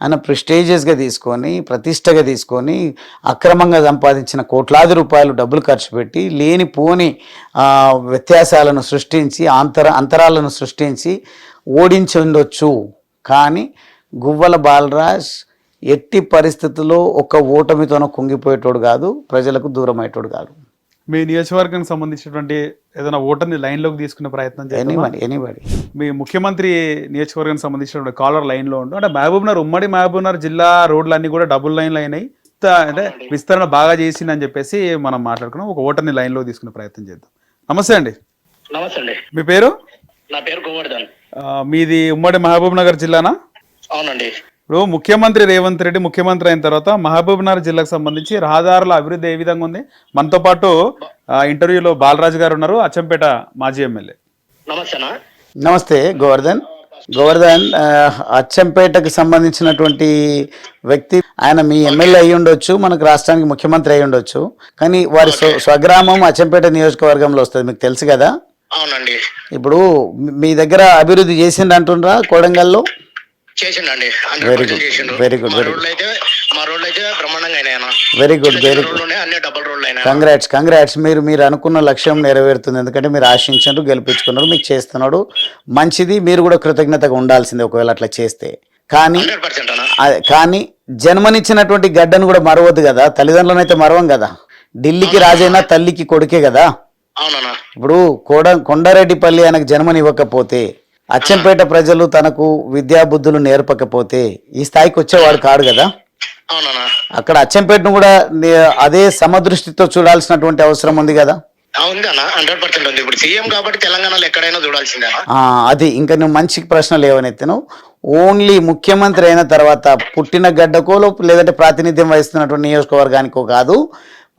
ఆయన ప్రెస్టేజియస్గా తీసుకొని ప్రతిష్టగా తీసుకొని అక్రమంగా సంపాదించిన కోట్లాది రూపాయలు డబ్బులు ఖర్చు పెట్టి లేని పోని వ్యత్యాసాలను సృష్టించి అంతర అంతరాలను సృష్టించి ఓడించి ఉండొచ్చు కానీ గువ్వల బాలరాజ్ ఎట్టి పరిస్థితుల్లో ఒక్క ఓటమితోనో కుంగిపోయేటోడు కాదు ప్రజలకు దూరం అయ్యేటోడు కాదు. మీ నియోజకవర్గానికి సంబంధించినటువంటి ఏదైనా ఓటర్ని లైన్లోకి తీసుకునే ప్రయత్నం చేయండి ఎనీబడి ఎనీబడి మీ ముఖ్యమంత్రి నియోజకవర్గానికి సంబంధించినటువంటి కాలర్ లైన్లో ఉండు. అంటే మహబూబ్నగర్ ఉమ్మడి మహబూబ్నగర్ జిల్లా రోడ్లన్నీ కూడా డబుల్ లైన్లు అయినాయి అంటే విస్తరణ బాగా చేసిందని చెప్పేసి మనం మాట్లాడుకున్నాం. ఒక ఓటర్ని లైన్లో తీసుకునే ప్రయత్నం చేద్దాం. నమస్తే అండి. నమస్తే అండి. మీ పేరు? నా పేరు గోవర్ధన్. మీది ఉమ్మడి మహబూబ్ నగర్ జిల్లానా? అవునండి. ఇప్పుడు ముఖ్యమంత్రి రేవంత్ రెడ్డి ముఖ్యమంత్రి అయిన తర్వాత మహబూబ్ నగర్ జిల్లాకు సంబంధించి రహదారుల అభివృద్ధి ఏ విధంగా ఉంది? మనతో పాటు ఇంటర్వ్యూలో బాలరాజు గారు ఉన్నారు అచ్చంపేట మాజీ ఎమ్మెల్యే. నమస్తేనా నమస్తే గోవర్ధన్. గోవర్ధన్ అచ్చంపేటకు సంబంధించినటువంటి వ్యక్తి ఆయన మీ ఎమ్మెల్యే అయి ఉండొచ్చు మనకు రాష్ట్రానికి ముఖ్యమంత్రి అయి ఉండొచ్చు. కానీ వారి స్వ- స్వగ్రామం అచ్చంపేట నియోజకవర్గంలో వస్తుంది మీకు తెలుసు కదా? అవునండి. ఇప్పుడు మీ- మీ దగ్గర అభివృద్ధి చేసిండు అంటుండ్రా కోడంగల్లో? చేసిండండి. అయితే మా రోడ్లు అయితే బ్రహ్మాండంగా అయినాయన వెరీ గుడ్ వెరీ ఉన్నాయి అన్ని డబుల్ రోడ్లు అయినా కంగ్రాట్స్ కంగ్రాట్స్ మీరు మీరు అనుకున్న లక్ష్యం నెరవేరుతుంది. ఎందుకంటే మీరు ఆశించారు గెలిపించుకున్నారు మీకు చేస్తున్నాడు. మంచిది మీరు కూడా కృతజ్ఞతగా ఉండాల్సిందే ఒకవేళ అట్లా చేస్తే. కానీ కానీ జన్మనిచ్చినటువంటి గడ్డను కూడా మరవద్దు కదా. తల్లిదండ్రులను అయితే మరవం కదా. ఢిల్లీకి రాజైనా తల్లికి కొడుకే కదా. ఇప్పుడు కోడ కొండారెడ్డిపల్లి ఆయనకు జన్మనివ్వకపోతే అచ్చంపేట ప్రజలు తనకు విద్యా బుద్ధులు నేర్పకపోతే ఈ స్థాయికి వచ్చేవాడు కాడు కదా? అక్కడ అచ్చంపేటను కూడా అదే సమదృష్టితో చూడాల్సినటువంటి అవసరం ఉంది కదా? ఉంది. ఇప్పుడు సీఎం కాబట్టి తెలంగాణలో ఎక్కడైనా అది ఇంకా నువ్వు మంచి ప్రశ్నలు ఏవనెత్తాను ఓన్లీ ముఖ్యమంత్రి అయిన తర్వాత పుట్టిన గడ్డకో లేదంటే ప్రాతినిధ్యం వహిస్తున్నటువంటి నియోజకవర్గానికో కాదు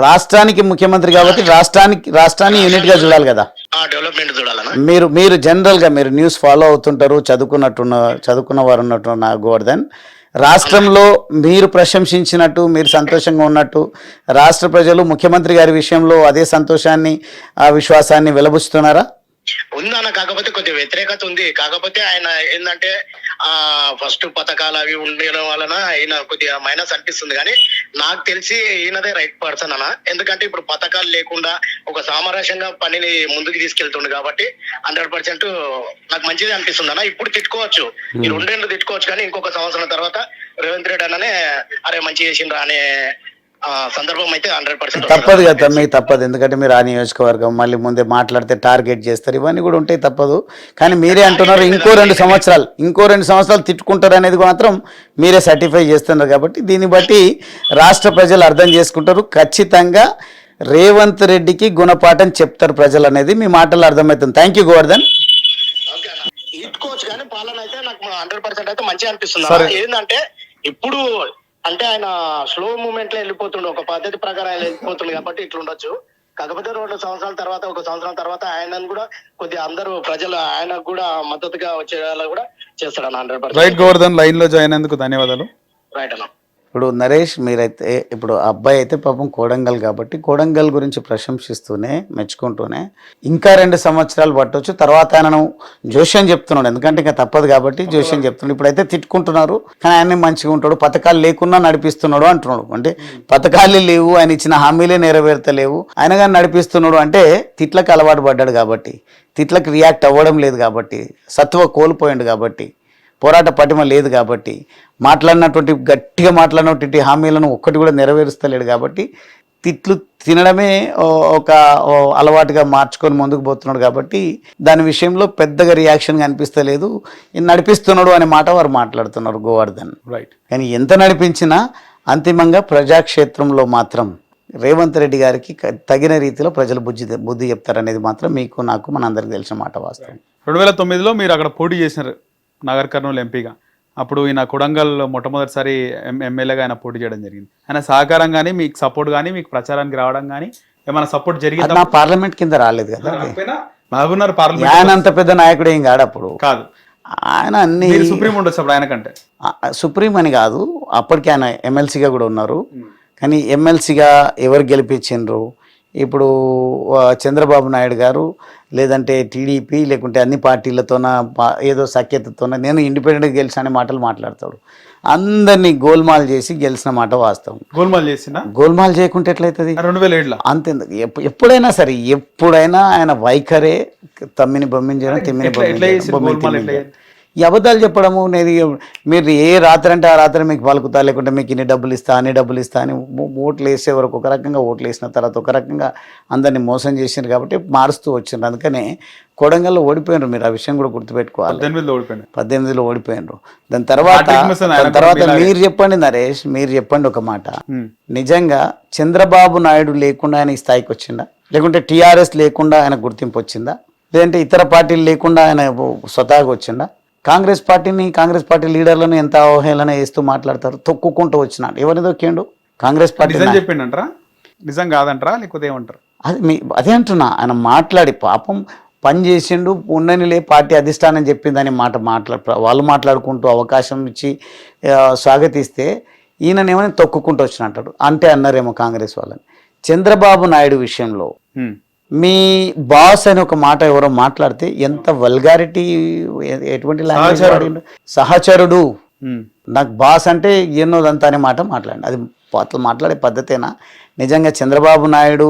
రాష్ట్రానికి ముఖ్యమంత్రి కాబట్టి రాష్ట్రానికి రాష్ట్రాన్ని యూనిట్గా చూడాలి కదా? డెవలప్మెంట్ చూడాలన్నా మీరు మీరు జనరల్గా మీరు న్యూస్ ఫాలో అవుతుంటారు చదువుకున్నట్టున్న చదువుకున్న వారు ఉన్నట్టు నా గోవర్ధన్. రాష్ట్రంలో మీరు ప్రశంసించినట్టు మీరు సంతోషంగా ఉన్నట్టు రాష్ట్ర ప్రజలు ముఖ్యమంత్రి గారి విషయంలో అదే సంతోషాన్ని ఆ విశ్వాసాన్ని వెలబుస్తున్నారా ఉందన్న కాకపోతే కొద్దిగా వ్యతిరేకత ఉంది. కాకపోతే ఆయన ఏంటంటే ఆ ఫస్ట్ పథకాలు అవి ఉండడం వలన ఈయన కొద్దిగా మైనస్ అనిపిస్తుంది. కానీ నాకు తెలిసి ఈయనదే రైట్ పర్సన్ అన్న. ఎందుకంటే ఇప్పుడు పథకాలు లేకుండా ఒక సామరస్యంగా పనిని ముందుకు తీసుకెళ్తుండు కాబట్టి హండ్రెడ్ పర్సెంట్ నాకు మంచిది అనిపిస్తుంది అన్న. ఇప్పుడు తిట్టుకోవచ్చు. ఈ రెండేళ్ళు తిట్టుకోవచ్చు. కానీ ఇంకొక సంవత్సరం తర్వాత రేవంత్ రెడ్డి అన్ననే అరే మంచి చేసిండ్రా అనే సందర్భం అయితే హండ్రెడ్ పర్సెంట్ తప్పదు కదా మీకు తప్పదు. ఎందుకంటే మీరు ఆ నియోజకవర్గం మళ్ళీ ముందే మాట్లాడితే టార్గెట్ చేస్తారు. ఇవన్నీ కూడా ఉంటాయి తప్పదు. కానీ మీరే అంటున్నారు ఇంకో రెండు సంవత్సరాలు ఇంకో రెండు సంవత్సరాలు తిట్టుకుంటారు అనేది మాత్రం మీరే సర్టిఫై చేస్తున్నారు కాబట్టి దీన్ని బట్టి రాష్ట్ర ప్రజలు అర్థం చేసుకుంటారు. ఖచ్చితంగా రేవంత్ రెడ్డికి గుణపాఠం చెప్తారు ప్రజలు అనేది మీ మాటలు అర్థమవుతుంది. Thank you Govardhan. ఇట్టుకోవచ్చు కానీ పాలన అయితే నాకు హండ్రెడ్ పర్సెంట్ అయితే మంచిగా అనిపిస్తుంది. ఏంటంటే ఇప్పుడు అంటే ఆయన స్లో మూమెంట్లో వెళ్ళిపోతుండే. ఒక పద్ధతి ప్రకారం ఆయన వెళ్ళిపోతుంది కాబట్టి ఇట్లా ఉండొచ్చు కాకపోతే రెండు సంవత్సరాల తర్వాత ఒక సంవత్సరం తర్వాత ఆయనను కూడా కొద్దిగా అందరూ ప్రజలు ఆయనకు కూడా మద్దతుగా వచ్చేలా కూడా చేస్తాడు హండ్రెడ్ రైట్ పర్సెంట్ గోవర్ధన్ లైన్లో జాయిన్ అయినందుకు ధన్యవాదాలు. రైట్ అన్న. ఇప్పుడు నరేష్ మీరైతే ఇప్పుడు అబ్బాయి అయితే పాపం కోడంగల్ కాబట్టి కోడంగల్ గురించి ప్రశంసిస్తూనే మెచ్చుకుంటూనే ఇంకా రెండు సంవత్సరాలు పట్టవచ్చు తర్వాత ఆయనను జోష్యం చెప్తున్నాడు. ఎందుకంటే ఇంకా తప్పదు కాబట్టి జోష్యం చెప్తున్నాడు. ఇప్పుడైతే తిట్టుకుంటున్నారు. కానీ ఆయన మంచిగా ఉంటాడు. పథకాలు లేకున్నా నడిపిస్తున్నాడు అంటున్నాడు. అంటే పథకాలు లేవు. ఆయన ఇచ్చిన హామీలే నెరవేర్తలేవు. ఆయన కానీ నడిపిస్తున్నాడు అంటే తిట్లకు అలవాటు పడ్డాడు కాబట్టి తిట్లకు రియాక్ట్ అవ్వడం లేదు కాబట్టి సత్వ కోల్పోయాడు కాబట్టి పోరాట పటిమ లేదు కాబట్టి మాట్లాడినటువంటి గట్టిగా మాట్లాడినటువంటి హామీలను ఒక్కటి కూడా నెరవేరుస్తలేడు కాబట్టి తిట్లు తినడమే ఒక అలవాటుగా మార్చుకొని ముందుకు పోతున్నాడు కాబట్టి దాని విషయంలో పెద్దగా రియాక్షన్ కనిపిస్తలేదు నడిపిస్తున్నాడు అనే మాట వారు మాట్లాడుతున్నారు గోవర్ధన్. రైట్ కానీ ఎంత నడిపించినా అంతిమంగా ప్రజాక్షేత్రంలో మాత్రం రేవంత్ రెడ్డి గారికి తగిన రీతిలో ప్రజలు బుద్ధి బుద్ధి చెప్తారనేది మాత్రం మీకు నాకు మన అందరికి తెలిసిన మాట వాస్తవం. రెండు వేల తొమ్మిదిలో మీరు అక్కడ పోటీ చేసినారు నగర్ కర్నూలు ఎంపీగా. అప్పుడు ఈయన కొడంగల్ మొట్టమొదటిసారి ఎమ్మెల్యేగా ఆయన పోటీ చేయడం జరిగింది. ఆయన సహకారం కానీ మీకు సపోర్ట్ కానీ మీకు ప్రచారానికి రావడం కానీ ఏమైనా సపోర్ట్ జరిగిందా? పార్లమెంట్ కింద రాలేదు కదా. మహబూబ్నగర్ పార్లమెంట్ ఆయన అంత పెద్ద నాయకుడు ఏం కాడు అప్పుడు. కాదు. ఆయన అన్ని సుప్రీం ఉండొచ్చు అప్పుడు ఆయన కంటే. సుప్రీం అని కాదు. అప్పటికి ఆయన ఎమ్మెల్సీగా కూడా ఉన్నారు. కానీ ఎమ్మెల్సీగా ఎవరు గెలిపించిండ్రు? ఇప్పుడు చంద్రబాబు నాయుడు గారు లేదంటే టీడీపీ లేకుంటే అన్ని పార్టీలతోన ఏదో సఖ్యతతోన నేను ఇండిపెండెంట్గా గెలిచానే మాటలు మాట్లాడతాడు. అందరినీ గోల్మాల్ చేసి గెలిచిన మాట వాస్తవం. గోల్మాల్ చేసిన? గోల్మాల్ చేయకుంటే ఎట్లయితుంది? రెండు వేల ఏడులో. ఎప్పు- ఎప్పుడైనా సరే ఎప్పుడైనా ఆయన వైఖరే తమ్మిని బొమ్మించడం తిమ్మిని బొమ్మించడం, ఈ అబద్ధాలు చెప్పడము నేను మీరు ఏ రాత్రి అంటే ఆ రాత్రి మీకు పలుకుతా లేకుంటే మీకు ఇన్ని డబ్బులు ఇస్తా అన్ని డబ్బులు ఇస్తా అని ఓట్లు వేసే వరకు ఒక రకంగా ఓట్లు వేసిన తర్వాత ఒక రకంగా అందరినీ మోసం చేసిండ్రు కాబట్టి మారుస్తూ వచ్చిండ్రు అందుకనే కొడంగల్లో ఓడిపోయినారు మీరు. ఆ విషయం కూడా గుర్తుపెట్టుకోవాలి. పద్దెనిమిదిలో ఓడిపోయినారు. దాని తర్వాత దాని తర్వాత మీరు చెప్పండి నరేష్ మీరు చెప్పండి ఒక మాట. నిజంగా చంద్రబాబు నాయుడు లేకుండా ఆయన ఈ స్థాయికి వచ్చిందా? లేకుంటే టీఆర్ఎస్ లేకుండా ఆయన గుర్తింపు వచ్చిందా? లేదంటే ఇతర పార్టీలు లేకుండా ఆయన స్వతహాగా వచ్చిందా? కాంగ్రెస్ పార్టీని కాంగ్రెస్ పార్టీ లీడర్లను ఎంత అవహేళన చేస్తూ మాట్లాడతారు? తొక్కుకుంటూ వచ్చినాడు. ఎవరిని తొక్కిండు? కాంగ్రెస్ పార్టీ చెప్పిండంటారా? నిజం కాదంటారా? లేకపోతే ఏమంటారు? అది మీ అదే అంటున్నా. ఆయన మాట్లాడి పాపం పని చేసిండు ఉండనిలే పార్టీ అధిష్టానం చెప్పిందని మాట మాట్లా వాళ్ళు మాట్లాడుకుంటూ అవకాశం ఇచ్చి స్వాగతిస్తే ఈయననేమని తొక్కుకుంటూ వచ్చినట్టాడు? అంటే అన్నారేమో కాంగ్రెస్ వాళ్ళని. చంద్రబాబు నాయుడు విషయంలో. మీ బాస్ అని ఒక మాట ఎవరో మాట్లాడితే ఎంత వల్గారిటీ ఎటువంటి లాంగ్వేజ్ సహచరుడు. ఉమ్. నాకు బాస్ అంటే ఎన్నోదంతా అనే మాట మాట్లాడండి అది అట్లా మాట్లాడే పద్ధతేనా నిజంగా చంద్రబాబు నాయుడు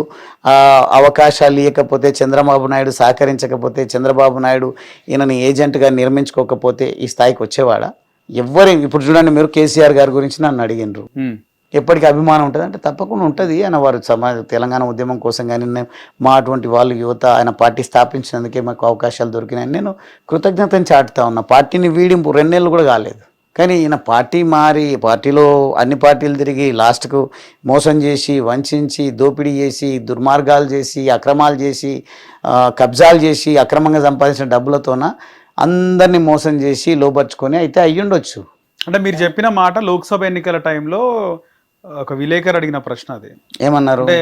అవకాశాలు ఇవ్వకపోతే చంద్రబాబు నాయుడు సహకరించకపోతే చంద్రబాబు నాయుడు ఈయనని ఏజెంట్గా నిర్మించుకోకపోతే ఈ స్థాయికి వచ్చేవాడా ఎవ్వరు ఇప్పుడు చూడండి మీరు కేసీఆర్ గారి గురించి నన్ను అడిగినరు ఉమ్. ఎప్పటికీ అభిమానం ఉంటుంది. అంటే తప్పకుండా ఉంటుంది. ఆయన వారు సమాజ తెలంగాణ ఉద్యమం కోసం కానీ మా అటువంటి వాళ్ళు యువత ఆయన పార్టీ స్థాపించినందుకే మాకు అవకాశాలు దొరికినాయని నేను కృతజ్ఞతను చాటుతా ఉన్నా. పార్టీని వీడింపు రెండేళ్ళు కూడా కాలేదు. కానీ ఈయన పార్టీ మారి పార్టీలో అన్ని పార్టీలు తిరిగి లాస్ట్కు మోసం చేసి వంచించి దోపిడీ చేసి దుర్మార్గాలు చేసి అక్రమాలు చేసి కబ్జాలు చేసి అక్రమంగా సంపాదించిన డబ్బులతోన అందరినీ మోసం చేసి లోపరుచుకొని అయితే అయ్యుండొచ్చు. అంటే మీరు చెప్పిన మాట లోక్సభ ఎన్నికల టైంలో ఒక విలేకరు అడిగిన ప్రశ్న అది. ఏమన్నారు? అంటే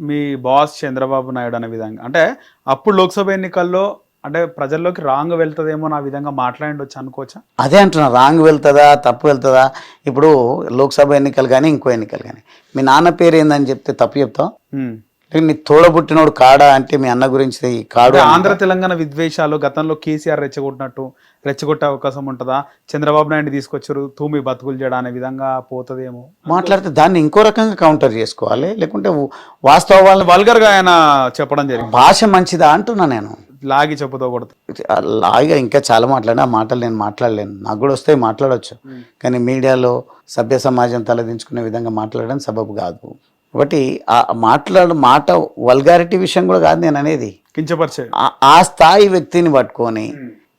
మీ బాస్ చంద్రబాబు నాయుడు అనే విధంగా. అంటే అప్పుడు లోక్సభ ఎన్నికల్లో అంటే ప్రజల్లోకి రాంగ్ వెళ్తుందేమో నా విధంగా మాట్లాడొచ్చు అనుకోవచ్చా? అదే అంటున్నా రాంగ్ వెళ్తుందా తప్పు వెళ్తుందా? ఇప్పుడు లోక్సభ ఎన్నికలు కానీ ఇంకో ఎన్నికలు కానీ మీ నాన్న పేరు ఏందని చెప్తే తప్పు చెప్తావు? నీ తోడబుట్టినోడు కాడా అంటే మీ అన్న గురించి ఈ కాడు ఆంధ్ర తెలంగాణ విద్వేషాలు గతంలో కేసీఆర్ రెచ్చగొట్టినట్టు రెచ్చగొట్టే అవకాశం ఉంటుందా? చంద్రబాబు నాయుడు తీసుకొచ్చారు తూమి బతుకులు చేయడం అనే విధంగా పోతుందేమో మాట్లాడితే దాన్ని ఇంకో రకంగా కౌంటర్ చేసుకోవాలి లేకుంటే వాస్తవాలను వల్గర్గా ఆయన చెప్పడం జరిగింది. భాష మంచిదా అంటున్నా నేను. లాగి చెప్పుతో కొడుతూ. లాగా ఇంకా చాలా మాట్లాడినా ఆ మాటలు నేను మాట్లాడలేను. నాకు కూడా వస్తే మాట్లాడొచ్చు. కానీ మీడియాలో సభ్య సమాజం తలదించుకునే విధంగా మాట్లాడడం సబబు కాదు. కాబట్టి ఆ మాట్లాడు మాట వల్గారిటీ విషయం కూడా కాదు నేను అనేది. కించపరిచే. ఆ- స్థాయి వ్యక్తిని పట్టుకొని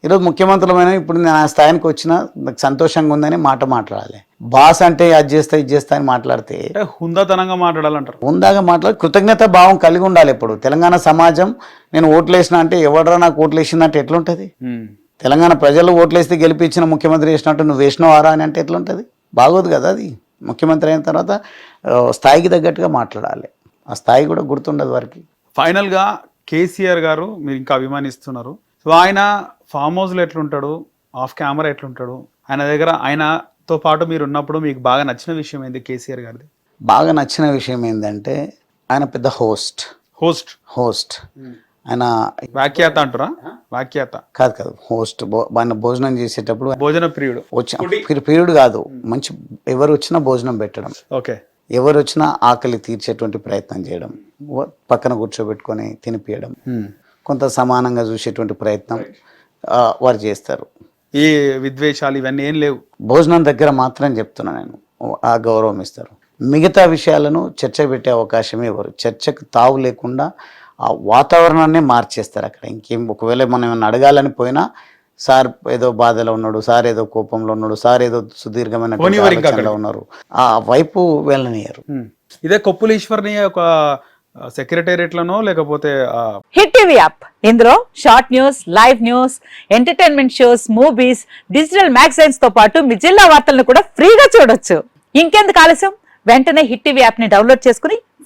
ఈరోజు ముఖ్యమంత్రులమైన ఇప్పుడు నేను ఆ స్థాయికి వచ్చిన నాకు సంతోషంగా ఉందని మాట మాట్లాడాలి. బాస్ అంటే అది చేస్తా ఇది చేస్తా అని మాట్లాడితే హుందాతనంగా మాట్లాడాలంటారు. ఉందాగా మాట్లాడి కృతజ్ఞత భావం కలిగి ఉండాలి ఇప్పుడు తెలంగాణ సమాజం నేను ఓట్లేసిన అంటే ఎవడరా నాకు ఓట్లేసిందంటే ఎట్లుంటుంది. తెలంగాణ ప్రజలు ఓట్లేస్తే గెలిపించిన ముఖ్యమంత్రి చేసినట్టు నువ్వు వేసినవారా అని అంటే ఎట్లుంటుంది? బాగోదు కదా అది. ముఖ్యమంత్రి అయిన తర్వాత స్థాయికి తగ్గట్టుగా మాట్లాడాలి. ఆ స్థాయి కూడా గుర్తుండదు వారికి. ఫైనల్గా కేసీఆర్ గారు మీరు ఇంకా అభిమానిస్తున్నారు. సో ఆయన ఫామ్ హౌస్లో ఎట్లుంటాడు? Of camera ఎట్లుంటాడు? ఆయన దగ్గర ఆయనతో పాటు మీరు ఉన్నప్పుడు మీకు బాగా నచ్చిన విషయం ఏంది కేసీఆర్ గారిది? బాగా నచ్చిన విషయం ఏంటంటే ఆయన పెద్ద హోస్ట్. హోస్ట్. హోస్ట్. ఆయన వాక్యాత అంటారా? వాక్యాత. కాదు కాదు. హోస్ట్ ఆయన భోజనం చేసేటప్పుడు భోజన ప్రియుడు. వచ్చి పీరియడ్ కాదు. మంచి ఎవరు వచ్చినా భోజనం పెట్టడం. ఓకే. ఎవరు వచ్చినా ఆకలి తీర్చేటువంటి ప్రయత్నం చేయడం. పక్కన కూర్చోబెట్టుకొని తినిపియడం. కొంత సమానంగా చూసేటువంటి ప్రయత్నం వారు చేస్తారు. ఈ విద్వేషాలు ఇవన్నీ ఏం లేవు. భోజనం దగ్గర మాత్రం చెప్తున్నా నేను. ఆ గౌరవం ఇస్తారు. మిగతా విషయాలను చర్చ పెట్టే అవకాశమే ఇవ్వరు చర్చకు తావు లేకుండా ఆ వాతావరణాన్ని మార్చేస్తారు అక్కడ. ఇంకేం ఒకవేళ మనం ఏమైనా అడగాలని పోయినా సార్ ఏదో బాధలో ఉన్నాడు సార్ ఏదో కోపంలో ఉన్నాడు సార్ ఏదో సుదీర్ఘమైన ఉన్నారు. ఆ వైపు వెళ్ళనియరు. ఇదే కొప్పుల ఈశ్వర్ని ఒక సెక్రటేరియట్లనో లేకపోతే హిట్ టీవీ యాప్. ఇందులో short news live news entertainment shows movies digital మ్యాగజైన్స్తో పాటు మీ జిల్లా వార్తలను కూడా ఫ్రీగా చూడొచ్చు. ఇంకెందుకు ఆలస్యం? వెంటనే హిట్ టీవీ యాప్ని డౌన్లోడ్ చేసుకుని